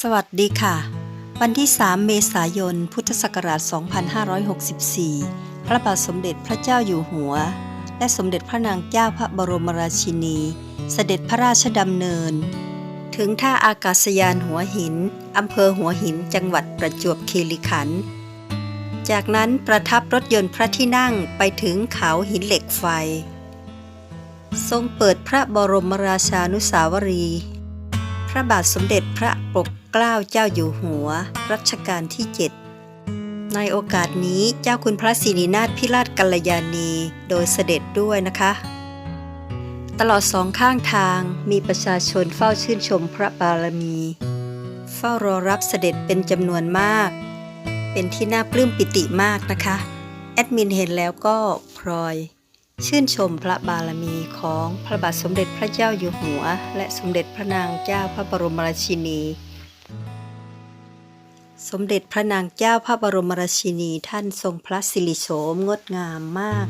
สวัสดีค่ะ วันที่ 3 เมษายน พุทธศักราช 2564 พระบาทสมเด็จพระเจ้าอยู่หัว และสมเด็จพระนางเจ้าพระบรมราชินี เสด็จพระราชดำเนิน ถึงท่าอากาศยานหัวหิน อำเภอหัวหิน จังหวัดประจวบคีรีขันธ์ จากนั้นประทับรถยนต์พระที่นั่งไปถึงเขาหินเหล็กไฟ ทรงเปิดพระบรมราชานุสาวรีย์ พระบาทสมเด็จพระปกเกล้าเจ้าอยู่หัว รัชกาลที่ 7 ในโอกาสนี้เจ้าคุณพระศรีนาถพิราชกัลยาณี โดยเสด็จด้วยนะคะ ตลอดสองข้างทางมีประชาชนเฝ้าชื่นชมพระบารมี เฝ้ารอรับเสด็จเป็นจำนวนมาก เป็นที่น่าปลื้มปิติมากนะคะ แอดมินเห็นแล้วก็พลอย ชื่นชมพระบารมีของพระบาทสมเด็จพระเจ้าอยู่หัว และสมเด็จพระนางเจ้าพระบรมราชินี สมเด็จพระนางเจ้าพระบรมราชินีท่านทรงพระสิริโฉมงดงามมาก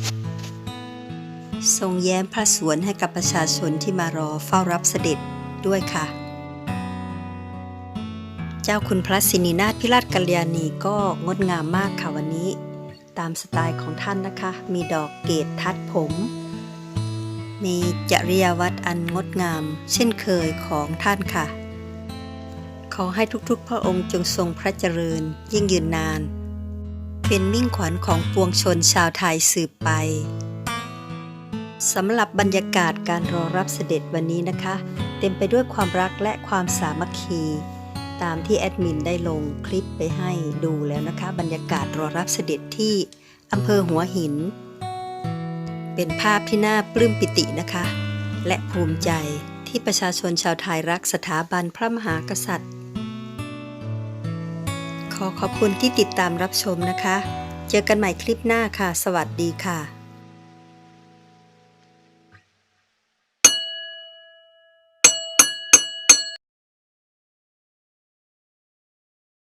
ทรงแย้มพระสวนให้กับประชาชนที่มารอเฝ้ารับเสด็จด้วยค่ะ เจ้าคุณพระสินีนาถพิราชกัลยาณีก็งดงามมากค่ะวันนี้ ตามสไตล์ของท่านนะคะ มีดอกเกตทัดผม มีจริยวัตรอันงดงาม เช่นเคยของท่านค่ะ ขอให้ทุกๆ พระองค์จงทรงพระเจริญยิ่งยืนนาน เป็นมิ่งขวัญของปวงชนชาวไทยสืบไปสำหรับบรรยากาศการรอรับเสด็จวันนี้นะคะ เต็มไปด้วยความรักและความสามัคคี ตามที่แอดมินได้ลงคลิปไปให้ดูแล้วนะคะ บรรยากาศรอรับเสด็จที่อำเภอหัวหิน เป็นภาพที่น่าปลื้มปิตินะคะ และภูมิใจที่ประชาชนชาวไทยรักสถาบันพระมหากษัตริย์ ขอขอบคุณที่ติดตามรับชมนะคะ เจอกันใหม่คลิปหน้าค่ะ สวัสดีค่ะ